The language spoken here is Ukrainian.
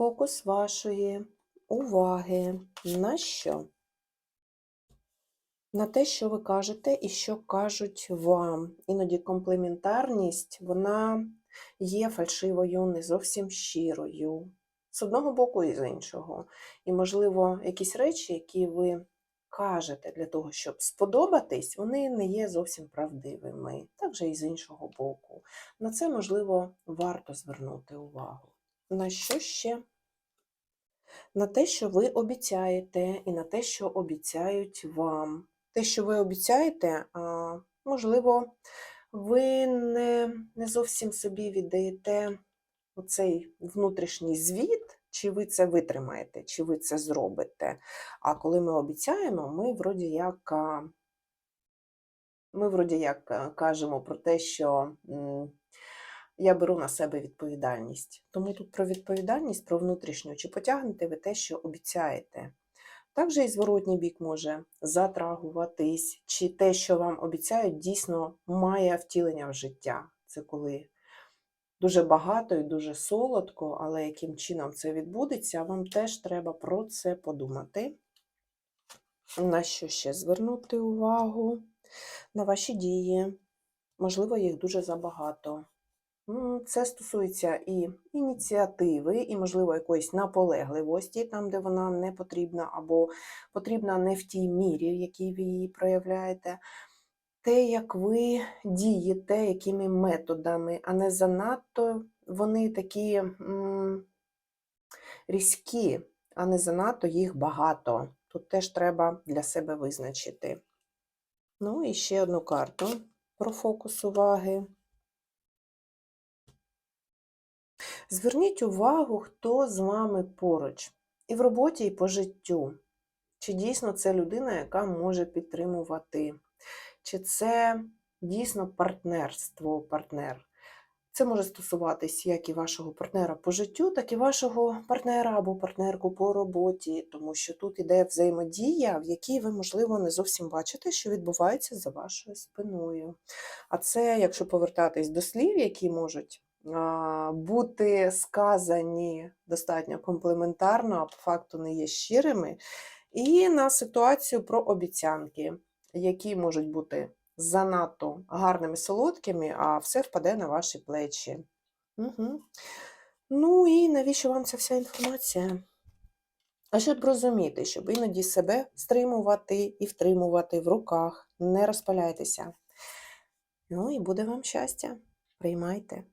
Фокус вашої уваги на що? На те, що ви кажете і що кажуть вам. Іноді комплементарність, вона є фальшивою, не зовсім щирою. З одного боку і з іншого. І, можливо, якісь речі, які ви кажете для того, щоб сподобатись, вони не є зовсім правдивими. Так же і з іншого боку. На це, можливо, варто звернути увагу. На що ще? На те, що ви обіцяєте, і на те, що обіцяють вам. Те, що ви обіцяєте, можливо, ви не, не зовсім собі віддаєте оцей внутрішній звіт, чи ви це витримаєте, чи ви це зробите. А коли ми обіцяємо, ми вроді як, ми вроді як кажемо про те, що я беру на себе відповідальність. Тому тут про відповідальність, про внутрішню, чи потягнете ви те, що обіцяєте. Також і зворотній бік може затрагуватись, чи те, що вам обіцяють, дійсно має втілення в життя. Це коли дуже багато і дуже солодко, але яким чином це відбудеться, вам теж треба про це подумати. На що ще звернути увагу? На ваші дії. Можливо, їх дуже забагато. Це стосується і ініціативи, і, можливо, якоїсь наполегливості, там, де вона не потрібна, або потрібна не в тій мірі, в якій ви її проявляєте. Те, як ви дієте, якими методами, а не занадто вони такі м, різкі, а не занадто їх багато. Тут теж треба для себе визначити. Ну і ще одну карту про фокус уваги. Зверніть увагу, хто з вами поруч. І в роботі, і по життю. Чи дійсно це людина, яка може підтримувати? Чи це дійсно партнерство, партнер? Це може стосуватись як і вашого партнера по життю, так і вашого партнера або партнерку по роботі, тому що тут іде взаємодія, в якій ви, можливо, не зовсім бачите, що відбувається за вашою спиною. А це, якщо повертатись до слів, які можуть бути сказані достатньо комплементарно, а по факту не є щирими, і на ситуацію про обіцянки, які можуть бути занадто гарними солодкими, а все впаде на ваші плечі. Угу. Ну і навіщо вам ця вся інформація? А щоб розуміти, щоб іноді себе стримувати і втримувати в руках, не розпаляйтеся. Ну і буде вам щастя. Приймайте.